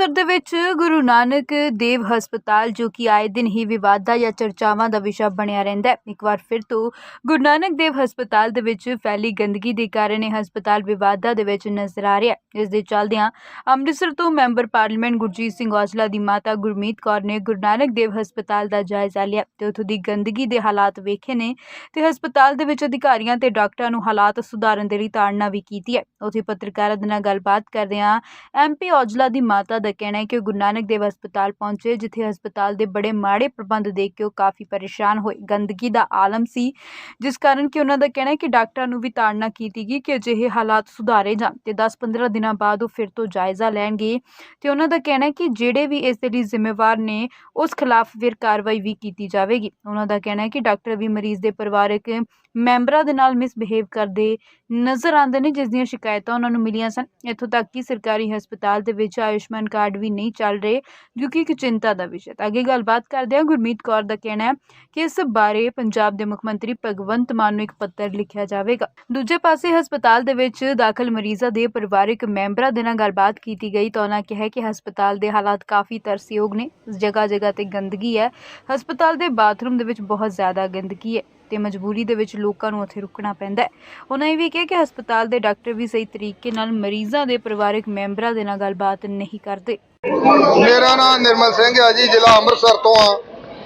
ਅੰਮ੍ਰਿਤਸਰ ਦੇ ਵਿੱਚ ਗੁਰੂ ਨਾਨਕ ਦੇਵ ਹਸਪਤਾਲ, ਜੋ ਕਿ ਆਏ ਦਿਨ ਹੀ ਵਿਵਾਦਾਂ ਜਾਂ ਚਰਚਾਵਾਂ ਦਾ ਵਿਸ਼ਾ ਬਣਿਆ ਰਹਿੰਦਾ ਹੈ। ਇੱਕ ਵਾਰ ਫਿਰ ਤੋਂ ਗੁਰੂ ਨਾਨਕ ਦੇਵ ਹਸਪਤਾਲ ਦੇ ਵਿੱਚ ਫੈਲੀ ਗੰਦਗੀ ਦੇ ਕਾਰਨ ਇਹ ਹਸਪਤਾਲ ਵਿਵਾਦਾਂ ਦੇ ਵਿੱਚ ਨਜ਼ਰ ਆ ਰਿਹਾ ਹੈ। ਇਸ ਦੇ ਚੱਲਦਿਆਂ ਅੰਮ੍ਰਿਤਸਰ ਤੋਂ ਮੈਂਬਰ ਪਾਰਲੀਮੈਂਟ ਗੁਰਜੀਤ ਸਿੰਘ ਔਜਲਾ ਦੀ ਮਾਤਾ ਗੁਰਮੀਤ ਕੌਰ ਨੇ ਗੁਰੂ ਨਾਨਕ ਦੇਵ ਹਸਪਤਾਲ ਦਾ ਜਾਇਜ਼ਾ ਲਿਆ ਤੇ ਉੱਥੋਂ ਦੀ ਗੰਦਗੀ ਦੇ ਹਾਲਾਤ ਵੇਖੇ ਨੇ ਤੇ ਹਸਪਤਾਲ ਦੇ ਵਿੱਚ ਅਧਿਕਾਰੀਆਂ ਤੇ ਡਾਕਟਰਾਂ ਨੂੰ ਹਾਲਾਤ ਸੁਧਾਰਨ ਦੇ ਲਈ ਤਾੜਨਾ ਵੀ ਕੀਤੀ ਹੈ। ਉੱਥੇ ਪੱਤਰਕਾਰਾਂ ਦੇ ਨਾਲ ਗੱਲਬਾਤ ਕਰਦਿਆਂ ਐਮਪੀ ਔਜਲਾ ਦੀ ਮਾਤਾ ਦਾ ਕਹਿਣਾ ਹੈ ਕਿ ਗੁਰੂ ਨਾਨਕ ਦੇਵ ਹਸਪਤਾਲ ਪਹੁੰਚੇ, ਜਿੱਥੇ ਹਸਪਤਾਲ ਦੇ ਬੜੇ ਮਾੜੇ ਪ੍ਰਬੰਧ ਦੇਖ ਕੇ ਉਹ ਕਾਫੀ ਪਰੇਸ਼ਾਨ ਹੋਏ। ਗੰਦਗੀ ਦਾ ਆਲਮ ਸੀ, ਜਿਸ ਕਾਰਨ ਕਿ ਉਹਨਾਂ ਦਾ ਕਹਿਣਾ ਹੈ ਕਿ ਡਾਕਟਰਾਂ ਨੂੰ ਵੀ ਤਾੜਨਾ ਕੀਤੀ ਗਈ ਕਿ ਅਜਿਹੇ ਹਾਲਾਤ ਸੁਧਾਰੇ ਜਾਣ ਤੇ 10-15 ਦਿਨਾਂ ਬਾਅਦ ਉਹ ਫਿਰ ਤੋਂ ਜਾਇਜ਼ਾ ਲੈਣਗੇ। ਤੇ ਉਹਨਾਂ ਦਾ ਕਹਿਣਾ ਹੈ ਕਿ ਜਿਹੜੇ ਵੀ ਇਸ ਦੇ ਲਈ ਜ਼ਿੰਮੇਵਾਰ ਨੇ, ਉਸ ਖਿਲਾਫ ਫਿਰ ਕਾਰਵਾਈ ਵੀ ਕੀਤੀ ਜਾਵੇਗੀ। ਉਹਨਾਂ ਦਾ ਕਹਿਣਾ ਹੈ ਕਿ ਡਾਕਟਰ ਵੀ ਮਰੀਜ਼ ਦੇ ਪਰਿਵਾਰਕ ਮੈਂਬਰਾਂ ਦੇ ਨਾਲ ਮਿਸਬਿਹੇਵ ਕਰਦੇ ਨਜ਼ਰ ਆਉਂਦੇ ਨੇ ਜਿਸ ਦੀਆਂ ਸ਼ਿਕਾਇਤਾਂ ਉਹਨਾਂ ਨੂੰ ਮਿਲੀਆਂ ਸਨ। ਇੱਥੋਂ ਤੱਕ ਕਿ ਸਰਕਾਰੀ ਹਸਪਤਾਲ ਦੇ ਵਿੱਚ ਆਯੁਸ਼ਮਾਨ ਕਾਰਡ ਵੀ ਨਹੀਂ ਚੱਲ ਰਹੇ, ਜੋ ਕਿ ਇੱਕ ਚਿੰਤਾ ਦਾ ਵਿਸ਼ਾ ਹੈ। ਅੱਗੇ ਗੱਲਬਾਤ ਕਰਦੇ ਹਾਂ। ਗੁਰਮੀਤ ਕੌਰ ਦਾ ਕਹਿਣਾ ਹੈ ਕਿ ਇਸ ਬਾਰੇ ਪੰਜਾਬ ਦੇ ਮੁੱਖ ਮੰਤਰੀ ਭਗਵੰਤ ਮਾਨ ਨੂੰ ਇੱਕ ਪੱਤਰ ਲਿਖਿਆ ਜਾਵੇਗਾ। ਦੂਜੇ ਪਾਸੇ ਹਸਪਤਾਲ ਦੇ ਵਿੱਚ ਦਾਖਲ ਮਰੀਜ਼ਾਂ ਦੇ ਪਰਿਵਾਰਕ ਮੈਂਬਰਾਂ ਦੇ ਨਾਲ ਗੱਲਬਾਤ ਕੀਤੀ ਗਈ ਤਾਂ ਉਹਨਾਂ ਕਿਹਾ ਕਿ ਹਸਪਤਾਲ ਦੇ ਹਾਲਾਤ ਕਾਫੀ ਤਰਸਯੋਗ ਨੇ। ਜਗ੍ਹਾ ਜਗ੍ਹਾ ਤੇ ਗੰਦਗੀ ਹੈ। ਹਸਪਤਾਲ ਦੇ ਬਾਥਰੂਮ ਦੇ ਵਿੱਚ ਬਹੁਤ ਜ਼ਿਆਦਾ ਗੰਦਗੀ ਹੈ। ਤੇ ਮਜਬੂਰੀ ਦੇ ਵਿੱਚ ਲੋਕਾਂ ਨੂੰ ਉੱਥੇ ਰੁਕਣਾ ਪੈਂਦਾ ਹੈ। ਉਹਨਾਂ ਇਹ ਵੀ ਕਿਹਾ ਕਿ ਹਸਪਤਾਲ ਦੇ ਡਾਕਟਰ ਵੀ ਸਹੀ ਤਰੀਕੇ ਨਾਲ ਮਰੀਜ਼ਾਂ ਦੇ ਪਰਿਵਾਰਕ ਮੈਂਬਰਾਂ ਦੇ ਨਾਲ ਗੱਲਬਾਤ ਨਹੀਂ ਕਰਦੇ। ਮੇਰਾ ਨਾਮ ਨਿਰਮਲ ਸਿੰਘ ਆ ਜੀ, ਜ਼ਿਲ੍ਹਾ ਅੰਮ੍ਰਿਤਸਰ ਤੋਂ ਆ।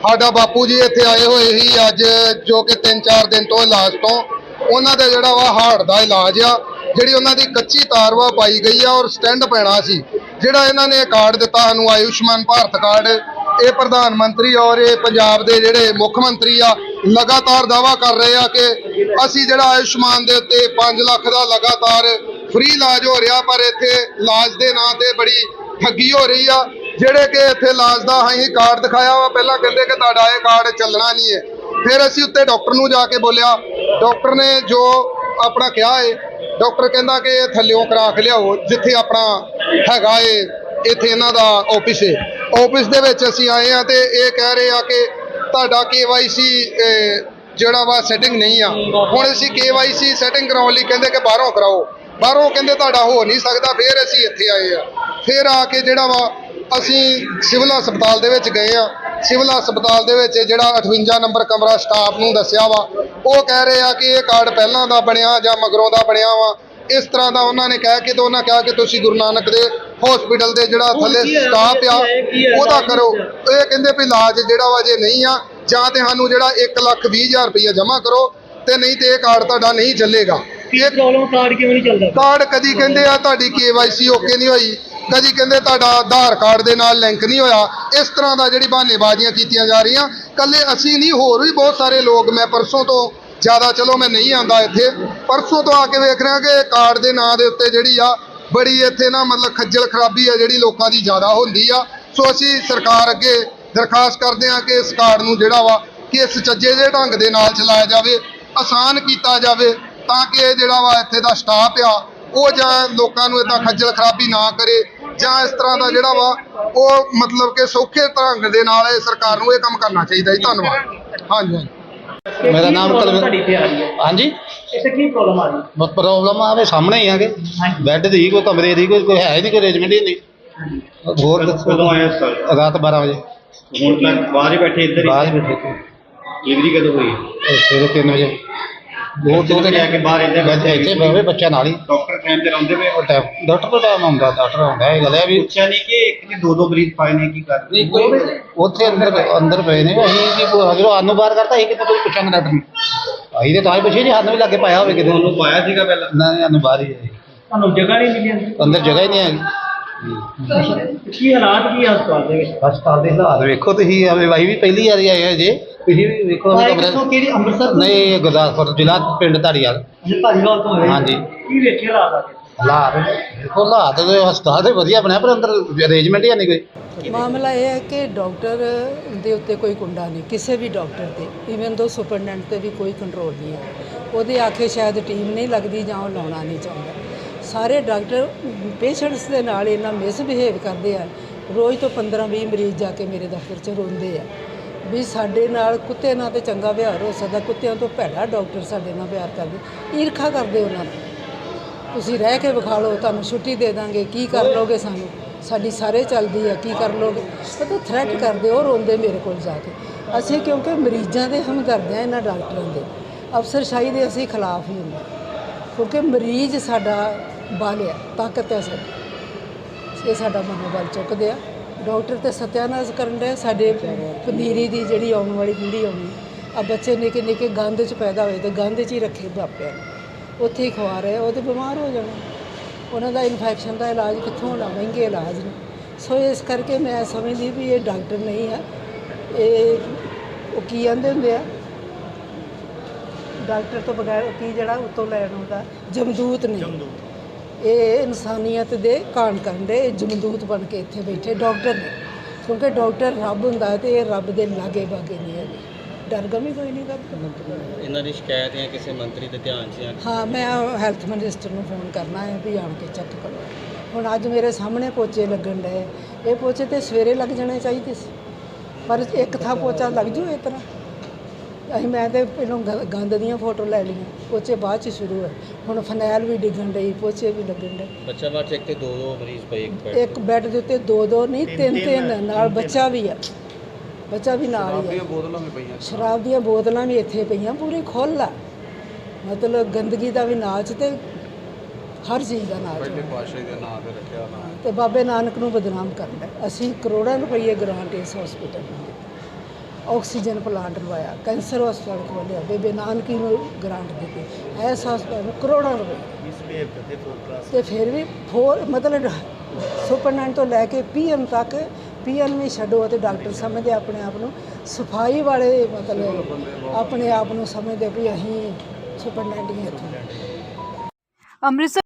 ਸਾਡਾ ਬਾਪੂ ਜੀ ਇੱਥੇ ਆਏ ਹੋਏ ਸੀ ਅੱਜ, ਜੋ ਕਿ 3-4 ਦਿਨ ਤੋਂ ਇਲਾਜ ਤੋਂ। ਉਹਨਾਂ ਦਾ ਜਿਹੜਾ ਵਾ ਹਾਰਟ ਦਾ ਇਲਾਜ ਆ, ਜਿਹੜੀ ਉਹਨਾਂ ਦੀ ਕੱਚੀ ਤਾਰ ਵਾ ਪਾਈ ਗਈ ਆ ਔਰ ਸਟੈਂਡ ਪੈਣਾ ਸੀ। ਜਿਹੜਾ ਇਹਨਾਂ ਨੇ ਕਾਰਡ ਦਿੱਤਾ ਸਾਨੂੰ, ਆਯੁਸ਼ਮਾਨ ਭਾਰਤ ਕਾਰਡ, ਇਹ ਪ੍ਰਧਾਨ ਮੰਤਰੀ ਔਰ ਇਹ ਪੰਜਾਬ ਦੇ ਜਿਹੜੇ ਮੁੱਖ ਮੰਤਰੀ ਆ ਲਗਾਤਾਰ ਦਾਵਾ ਕਰ ਰਹੇ ਆ ਕਿ ਅਸੀਂ ਜਿਹੜਾ ਆਯੁਸ਼ਮਾਨ ਦੇ ਉੱਤੇ 5 ਲੱਖ ਦਾ ਲਗਾਤਾਰ ਫ੍ਰੀ ਇਲਾਜ ਹੋ ਰਿਹਾ, ਪਰ ਇੱਥੇ ਇਲਾਜ ਦੇ ਨਾਂ ਤੇ ਬੜੀ ਠੱਗੀ ਹੋ ਰਹੀ ਆ। ਜਿਹੜੇ ਕਿ ਇੱਥੇ ਇਲਾਜ ਦਾ ਅਸੀਂ ਕਾਰਡ ਦਿਖਾਇਆ ਵਾ, ਪਹਿਲਾਂ ਕਹਿੰਦੇ ਕਿ ਤੁਹਾਡਾ ਇਹ ਕਾਰਡ ਚੱਲਣਾ ਨਹੀਂ ਹੈ। ਫਿਰ ਅਸੀਂ ਉੱਤੇ ਡਾਕਟਰ ਨੂੰ ਜਾ ਕੇ ਬੋਲਿਆ, ਡਾਕਟਰ ਨੇ ਜੋ ਆਪਣਾ ਕਿਹਾ ਏ, ਡਾਕਟਰ ਕਹਿੰਦਾ ਕਿ ਇਹ ਥੱਲਿਓਂ ਕਰਾ ਕੇ ਲਿਆਓ, ਜਿੱਥੇ ਆਪਣਾ ਹੈਗਾ ਏ, ਇੱਥੇ ਇਹਨਾਂ ਦਾ ਆਫਿਸ ਏ। ਆਫਿਸ ਦੇ ਵਿੱਚ ਅਸੀਂ ਆਏ ਆ ਤੇ ਇਹ ਕਹਿ ਰਹੇ ਆ ਕਿ ਤੁਹਾਡਾ KYC ਜਿਹੜਾ ਵਾ ਸੈਟਿੰਗ ਨਹੀਂ ਆ। ਹੁਣ ਅਸੀਂ KYC ਸੈਟਿੰਗ ਕਰਾਉਣ ਲਈ ਕਹਿੰਦੇ ਕਿ ਬਾਹਰੋਂ ਕਰਾਓ। ਬਾਹਰੋਂ ਕਹਿੰਦੇ ਤੁਹਾਡਾ ਹੋ ਨਹੀਂ ਸਕਦਾ, ਫਿਰ ਅਸੀਂ ਇੱਥੇ ਆਏ ਆ। ਫਿਰ ਆ ਕੇ ਜਿਹੜਾ ਵਾ, ਅਸੀਂ ਸਿਵਲ ਹਸਪਤਾਲ ਦੇ ਵਿੱਚ ਗਏ ਆ। ਸਿਵਲ ਹਸਪਤਾਲ ਦੇ ਵਿੱਚ ਜਿਹੜਾ 58 ਨੰਬਰ ਕਮਰਾ ਸਟਾਫ ਨੂੰ ਦੱਸਿਆ ਵਾ, ਉਹ ਕਹਿ ਰਹੇ ਆ ਕਿ ਇਹ ਕਾਰਡ ਪਹਿਲਾਂ ਦਾ ਬਣਿਆ ਜਾਂ ਮਗਰੋਂ ਦਾ ਬਣਿਆ ਵਾ। ਇਸ ਤਰ੍ਹਾਂ ਦਾ ਉਹਨਾਂ ਨੇ ਕਹਿ ਕੇ ਤੇ ਉਹਨਾਂ ਕਿਹਾ ਕਿ ਤੁਸੀਂ ਗੁਰੂ ਨਾਨਕ ਦੇ ਹਸਪੀਟਲ ਦੇ ਜਿਹੜਾ ਥੱਲੇ ਸਟਾਫ ਆ ਉਹਦਾ ਕਰੋ। ਇਹ ਕਹਿੰਦੇ ਵੀ ਇਲਾਜ ਜਿਹੜਾ ਵਾ ਜੇ ਨਹੀਂ ਆ ਜਾਂ ਤੇ ਸਾਨੂੰ ਜਿਹੜਾ 1 ਲੱਖ 20 ਹਜ਼ਾਰ ਰੁਪਈਆ ਜਮ੍ਹਾਂ ਕਰੋ ਤੇ ਨਹੀਂ ਤੇ ਇਹ ਕਾਰਡ ਤੁਹਾਡਾ ਨਹੀਂ ਚੱਲੇਗਾ। ਕੀ ਪ੍ਰੋਬਲਮ ਕਾਰਡ ਕਿਉਂ ਨਹੀਂ ਚੱਲਦਾ? ਕਾਰਡ ਕਦੀ ਕਹਿੰਦੇ ਆ ਤੁਹਾਡੀ KYC ਓਕੇ ਨਹੀਂ ਹੋਈ ਕਦੀ ਕਹਿੰਦੇ ਤੁਹਾਡਾ ਆਧਾਰ ਕਾਰਡ ਦੇ ਨਾਲ ਲਿੰਕ ਨਹੀਂ ਹੋਇਆ। ਇਸ ਤਰ੍ਹਾਂ ਦਾ ਜਿਹੜੀ ਬਹਾਨੇਬਾਜ਼ੀਆਂ ਕੀਤੀਆਂ ਜਾ ਰਹੀਆਂ। ਕੱਲੇ ਅਸੀਂ ਨਹੀਂ ਹੋਰ ਵੀ ਬਹੁਤ ਸਾਰੇ ਲੋਕ ਮੈਂ ਪਰਸੋਂ ਤੋਂ ਜ਼ਿਆਦਾ ਚਲੋ ਮੈਂ ਨਹੀਂ ਆਂਦਾ ਇੱਥੇ। ਪਰਸੋਂ ਤੋਂ ਆ ਕੇ ਵੇਖ ਰਿਹਾ ਕਿ ਕਾਰਡ ਦੇ ਨਾਂ ਦੇ ਉੱਤੇ ਜਿਹੜੀ ਆ ਬੜੀ ਇੱਥੇ ਨਾ ਮਤਲਬ ਖੱਜਲ ਖਰਾਬੀ ਆ ਜਿਹੜੀ ਲੋਕਾਂ ਦੀ ਜ਼ਿਆਦਾ ਹੁੰਦੀ ਆ। ਸੋ ਅਸੀਂ ਸਰਕਾਰ ਅੱਗੇ ਦਰਖਾਸਤ ਕਰਦੇ ਆ ਕਿ ਇਸ ਕਾਰਡ ਨੂੰ ਜਿਹੜਾ ਵਾ ਕਿ ਇਸ ਚੱਜੇ ਦੇ ਢੰਗ ਦੇ ਨਾਲ ਚਲਾਇਆ ਜਾਵੇ, ਆਸਾਨ ਕੀਤਾ ਜਾਵੇ ਤਾਂ ਕਿ ਇਹ ਜਿਹੜਾ ਵਾ ਇੱਥੇ ਦਾ ਸਟਾਫ ਆ, ਉਹ ਜਾਂ ਲੋਕਾਂ ਨੂੰ ਇਦਾਂ ਖੱਜਲ ਖਰਾਬੀ ਨਾ ਕਰੇ ਜਾਂ ਇਸ ਤਰ੍ਹਾਂ ਦਾ ਜਿਹੜਾ ਵਾ ਉਹ ਮਤਲਬ ਕਿ ਸੌਖੇ ਢੰਗ ਦੇ ਨਾਲ ਇਹ ਸਰਕਾਰ ਨੂੰ ਇਹ ਕੰਮ ਕਰਨਾ ਚਾਹੀਦਾ ਜੀ। ਧੰਨਵਾਦ। ਹਾਂਜੀ ਹਾਂਜੀ। ਮੇਰਾ ਨਾਮ ਤੁਹਾਡੀ ਤੇ ਆ ਰਹੀ ਹੈ? ਹਾਂਜੀ? ਇੱਥੇ ਕੀ ਪ੍ਰੋਬਲਮ ਆ ਰਹੀ? ਪ੍ਰੋਬਲਮ ਆਵੇ ਸਾਹਮਣੇ ਹੀ ਆਗੇ ਬੈੱਡ ਦੀ ਕੋਈ ਕਮਰੇ ਦੀ ਕੋਈ ਕੋਈ ਹੈ ਹੀ ਨਹੀਂ ਕੋਈ ਅਰੇਂਜਮੈਂਟ ਹੀ ਨਹੀਂ। ਹੋਰ ਕਦੋਂ ਆਇਆ ਸਰ? ਰਾਤ 12 ਵਜੇ। ਹੁਣ ਤੱਕ ਬਾਹਰ ਹੀ ਬੈਠੇ ਇੱਧਰ ਬਾਹਰ ਹੀ ਬੈਠੇ ਸੀ ਡਿਲੀਵਰੀ ਕਦੋਂ ਹੋਈ? ਤੇ ਸਵੇਰੇ 3 ਵਜੇ। ਦੋ ਦੋ ਦਿਨ ਲੈ ਕੇ ਬਾਹਰ ਇੱਧਰ ਬੈਠੇ ਇੱਥੇ ਬਹਿਵੇ ਬੱਚਿਆਂ ਨਾਲ ਹੀ। ਡਾਕਟਰ ਟਾਈਮ ਤੇ ਰਹਿੰਦੇ ਪਏ? ਉਹ ਟਾਈਮ ਡਾਕਟਰ ਕੋਲ ਟਾਈਮ ਆਉਂਦਾ ਡਾਕਟਰ ਆਉਂਦਾ ਇਹ ਗੱਲ ਹੈ ਵੀ ਪੁੱਛਿਆ ਨਹੀਂ ਕਿ ਨੇ ਦੋ ਦੋ ਮਰੀਜ਼ ਪਾਏ ਨੇ ਕੀ ਕਰ ਉੱਥੇ ਅੰਦਰ ਅੰਦਰ ਪਏ ਨੇ ਅਸੀਂ ਕੀ ਜਦੋਂ ਸਾਨੂੰ ਬਾਹਰ ਕਰਤਾ ਅਸੀਂ ਕਿਤੇ ਕੋਈ ਪੁੱਛਾਂਗੇ ਡਾਕਟਰ ਨੂੰ ਅਸੀਂ ਤੇ ਤਾਂ ਹੀ ਪੁੱਛੇ ਜੀ ਸਾਨੂੰ ਵੀ ਲੱਗੇ ਪਾਇਆ ਹੋਵੇ ਕਿਤੇ ਉਹਨੂੰ ਪਾਇਆ ਸੀਗਾ ਪਹਿਲਾਂ ਨਾ ਸਾਨੂੰ ਬਾਹਰ ਹੀ ਹੈ ਜੀ। ਤੁਹਾਨੂੰ ਜਗ੍ਹਾ ਨਹੀਂ ਮਿਲੀ ਅੰਦਰ? ਅੰਦਰ ਜਗ੍ਹਾ ਹੀ ਨਹੀਂ ਹੈਗੀ ਕੀ ਹਾਲਾਤ ਕੀ ਆ ਹਸਪਤਾਲ ਦੇ ਵਿੱਚ ਹਸਪਤਾਲ ਦੇ ਹਾਲਾਤ ਵੇਖੋ ਤੁਸੀਂ ਆਵੇ ਵਾਈ ਵੀ ਪਹਿਲੀ ਵਾਰੀ ਆਏ ਹੋ ਜੇ ਤੁਸੀਂ ਵੀ ਵੇਖੋ ਕਮਰਾ ਕਿੱਥੋਂ? ਕਿਹੜੀ ਅੰਮ੍ਰਿਤਸਰ? ਨਹੀਂ ਇਹ ਗੁਰਦਾਸਪੁਰ ਜ਼ਿਲ੍ਹਾ ਪਿੰਡ ਧਾਰੀਵਾਲ ਅੱਛਾ, ਧਾਰੀਵਾਲ ਤੋਂ ਹੋਏ ਹਾਂਜੀ। ਕੀ ਵੇਖਿਆ ਹਾਲਾਤ ਆ ਕੇ? ਹਾਲਾਤ ਵੇਖੋ ਹਾਲਾਤ ਦੇ ਹਸਪਤਾਲ ਦੇ ਵਧੀਆ ਬਣਿਆ, ਪਰ ਅੰਦਰ ਅਰੇਂਜਮੈਂਟ ਹੀ ਨਹੀਂ ਕੋਈ। ਮਾਮਲਾ ਇਹ ਹੈ ਕਿ ਡਾਕਟਰ ਦੇ ਉੱਤੇ ਕੋਈ ਕੁੰਡਾ ਨਹੀਂ, ਕਿਸੇ ਵੀ ਡਾਕਟਰ ਤੇ ਇਵਨ ਦੋ ਸੁਪਰਡੈਂਟ ਤੇ ਵੀ ਕੋਈ ਕੰਟਰੋਲ ਨਹੀਂ ਹੈ। ਉਹਦੇ ਆਖੇ ਸ਼ਾਇਦ ਟੀਮ ਨਹੀਂ ਲੱਗਦੀ ਜਾਂ ਉਹ ਲਾਉਣਾ ਨਹੀਂ ਚਾਹੁੰਦਾ। ਸਾਰੇ ਡਾਕਟਰ ਪੇਸ਼ੈਂਟਸ ਦੇ ਨਾਲ ਇਹਨਾਂ ਮਿਸਬਿਹੇਵ ਕਰਦੇ ਆ। ਰੋਜ਼ ਤੋਂ 15 20 ਮਰੀਜ਼ ਜਾ ਕੇ ਮੇਰੇ ਦਫ਼ਤਰ 'ਚ ਰੋਂਦੇ ਆ। ਵੀ ਸਾਡੇ ਨਾਲ ਕੁੱਤੇ ਨਾਲ ਤੇ ਚੰਗਾ ਵਿਹਾਰ ਹੋ ਸਕਦਾ। ਕੁੱਤਿਆਂ ਤੋਂ ਭੈੜਾ ਡਾਕਟਰ ਸਾਡੇ ਨਾਲ ਪਿਆਰ ਕਰਦੇ। ਈਰਖਾ ਕਰਦੇ ਉਹਨਾਂ ਨੂੰ ਤੁਸੀਂ ਰਹਿ ਕੇ ਵਿਖਾ ਲਓ, ਤੁਹਾਨੂੰ ਛੁੱਟੀ ਦੇ ਦਾਂਗੇ, ਕੀ ਕਰ ਲੋਗੇ ਸਾਨੂੰ? ਸਾਡੀ ਸਾਰੇ ਚੱਲਦੀ ਆ, ਕੀ ਕਰ ਲੋਗੇ? ਉਹ ਥ੍ਰੈਟ ਕਰਦੇ ਉਹ ਰੋਂਦੇ ਮੇਰੇ ਕੋਲ ਜਾ ਕੇ। ਅਸੀਂ ਕਿਉਂਕਿ ਮਰੀਜ਼ਾਂ ਦੇ ਹਮਦਰਦ ਆ, ਇਹਨਾਂ ਡਾਕਟਰਾਂ ਦੇ। ਅਫਸਰਸ਼ਾਹੀ ਦੇ ਅਸੀਂ ਖਿਲਾਫ ਹੀ ਹੁੰਦੇ ਕਿਉਂਕਿ ਮਰੀਜ਼ ਸਾਡਾ ਬਲ ਆ, ਤਾਕਤ ਹੈ ਸਾਡੀ। ਇਹ ਸਾਡਾ ਮਨੋਬਲ ਚੁੱਕਦੇ ਆ। ਡਾਕਟਰ ਤੇ ਸਤਿਆਨਾਸ਼ ਕਰਨ ਦੇ ਸਾਡੇ ਪਨੀਰੀ ਦੀ ਜਿਹੜੀ ਆਉਣ ਵਾਲੀ ਪੀੜ੍ਹੀ ਆਉਣੀ ਆ। ਬੱਚੇ ਨਿੱਕੇ ਨਿੱਕੇ ਗੰਦ 'ਚ ਪੈਦਾ ਹੋਏ ਤੇ ਗੰਦ 'ਚ ਹੀ ਰੱਖੇ ਬਾਪਿਆਂ ਨੂੰ। ਉੱਥੇ ਹੀ ਖਵਾ ਰਹੇ ਉਹ ਤੇ ਬਿਮਾਰ ਹੋ ਜਾਣਾ। ਉਹਨਾਂ ਦਾ ਇਨਫੈਕਸ਼ਨ ਦਾ ਇਲਾਜ ਕਿੱਥੋਂ ਹੋਣਾ? ਮਹਿੰਗੇ ਇਲਾਜ ਨੇ। ਸੋ ਇਸ ਕਰਕੇ ਮੈਂ ਸਮਝਦੀ ਵੀ ਇਹ ਡਾਕਟਰ ਨਹੀਂ ਆ। ਇਹ ਉਹ ਕੀ ਕਹਿੰਦੇ ਹੁੰਦੇ ਆ? ਡਾਕਟਰ ਤੋਂ ਬਗੈਰ ਕੀ ਜਿਹੜਾ ਉੱਤੋਂ ਲੈਣ ਆਉਂਦਾ? ਜਮਦੂਤ ਨੇ ਇਹ ਇਨਸਾਨੀਅਤ ਦੇ ਕਾਣ ਕਰਨ ਦੇ ਜਮਦੂਤ ਬਣ ਕੇ ਇੱਥੇ ਬੈਠੇ ਡਾਕਟਰ ਨੇ। ਕਿਉਂਕਿ ਡਾਕਟਰ ਰੱਬ ਹੁੰਦਾ ਹੈ ਤੇ ਇਹ ਰੱਬ ਦੇ ਲਾਗੇ ਬਾਗੇ ਨਹੀਂ ਹੈਗੇ। ਡਰ ਗਮੀ ਕੋਈ ਨਹੀਂ ਕਰਦਾ ਇਹਨਾਂ ਦੀ ਸ਼ਿਕਾਇਤ ਹੈ ਕਿਸੇ ਮੰਤਰੀ ਦੇ ਧਿਆਨ 'ਚ ਜਾਂ ਹਾਂ ਮੈਂ ਹੈਲਥ ਮਿਨਿਸਟਰ ਨੂੰ ਫੋਨ ਕਰਨਾ ਹੈ ਵੀ ਆਣ ਕੇ ਚੈੱਕ ਕਰੋ। ਹੁਣ ਅੱਜ ਮੇਰੇ ਸਾਹਮਣੇ ਪੋਚੇ ਲੱਗਣ ਡਏ। ਇਹ ਪੋਚੇ ਤੇ ਸਵੇਰੇ ਲੱਗ ਜਾਣੇ ਚਾਹੀਦੇ ਸੀ। ਪਰ ਇੱਕ ਥਾਂ ਪੋਚਾ ਲੱਗ ਜੂ ਇਸ ਤਰ੍ਹਾਂ। ਅਸੀਂ ਮੈਂ ਤੇ ਪਹਿਲਾਂ ਗ- ਗੰਦ ਦੀਆਂ ਫੋਟੋ ਲੈ ਲਈਆਂ। ਪੋਚੇ ਬਾਅਦ ਚ ਸ਼ੁਰੂ ਹੈ ਹੁਣ ਫਨੈਲ ਵੀ ਡਿੱਗਣ ਡਈ ਪੋਚੇ ਵੀ ਲੱਗਣ ਡਏ। ਬੱਚਾ ਬਾਅਦ ਚੈੱਕ ਤੇ ਦੋ ਦੋ ਮਰੀਜ਼ ਪਏ ਇੱਕ ਇੱਕ ਬੈੱਡ ਦੇ ਉੱਤੇ ਦੋ ਦੋ ਨਹੀਂ ਤਿੰਨ ਤਿੰਨ ਨਾਲ ਬੱਚਾ ਵੀ ਆ। ਬੱਚਾ ਵੀ ਨਾਲ ਹੀ ਆ। ਬੋਤਲਾਂ ਵੀ ਪਈਆਂ। ਸ਼ਰਾਬ ਦੀਆਂ ਬੋਤਲਾਂ ਵੀ ਇੱਥੇ ਪਈਆਂ ਪੂਰੀ ਖੁੱਲ੍ਹ ਆ। ਮਤਲਬ ਗੰਦਗੀ ਦਾ ਵੀ ਨਾਚ ਤੇ ਹਰ ਚੀਜ਼ ਦਾ ਨਾਚ ਪਹਿਲੇ ਪਾਸ਼ੇ ਦੇ ਨਾਂ ਤੇ ਰੱਖਿਆ ਨਾ ਤੇ ਬਾਬੇ ਨਾਨਕ ਨੂੰ ਬਦਨਾਮ ਕਰਦਾ ਅਸੀਂ ਕਰੋੜਾਂ ਰੁਪਏ ਗ੍ਰਾਂਟ ਇਸ ਹਸਪੀਟਲ ਨੂੰ ਦਿੱਤੀ। ਆਕਸੀਜਨ ਪਲਾਂਟ ਲਵਾਇਆ ਕੈਂਸਰ ਹਸਪਤਾਲ ਖੋਲ੍ਹਿਆ ਬੇਬੇ ਨਾਨਕੀ ਨੂੰ ਗ੍ਰਾਂਟ ਦਿੱਤੀ। ਇਸ ਹਸਪਤਾਲ ਨੂੰ ਕਰੋੜਾਂ ਰੁਪਏ ਤੇ ਫਿਰ ਵੀ ਫੋਰ ਮਤਲਬ ਸੁਪਰਡੈਂਟ ਤੋਂ ਲੈ ਕੇ ਪੀਐਮ ਤੱਕ ਪੀਐਮ ਵੀ ਛੱਡੋ ਤੇ ਡਾਕਟਰ ਸਮਝਦੇ ਆਪਣੇ ਆਪ ਨੂੰ। ਸਫ਼ਾਈ ਵਾਲੇ ਮਤਲਬ ਆਪਣੇ ਆਪ ਨੂੰ ਸਮਝਦੇ ਵੀ ਅਸੀਂ ਸੁਪਰਡੈਂਟ ਹੀ ਹਾਂ ਇੱਥੋਂ। ਅੰਮ੍ਰਿਤਸਰ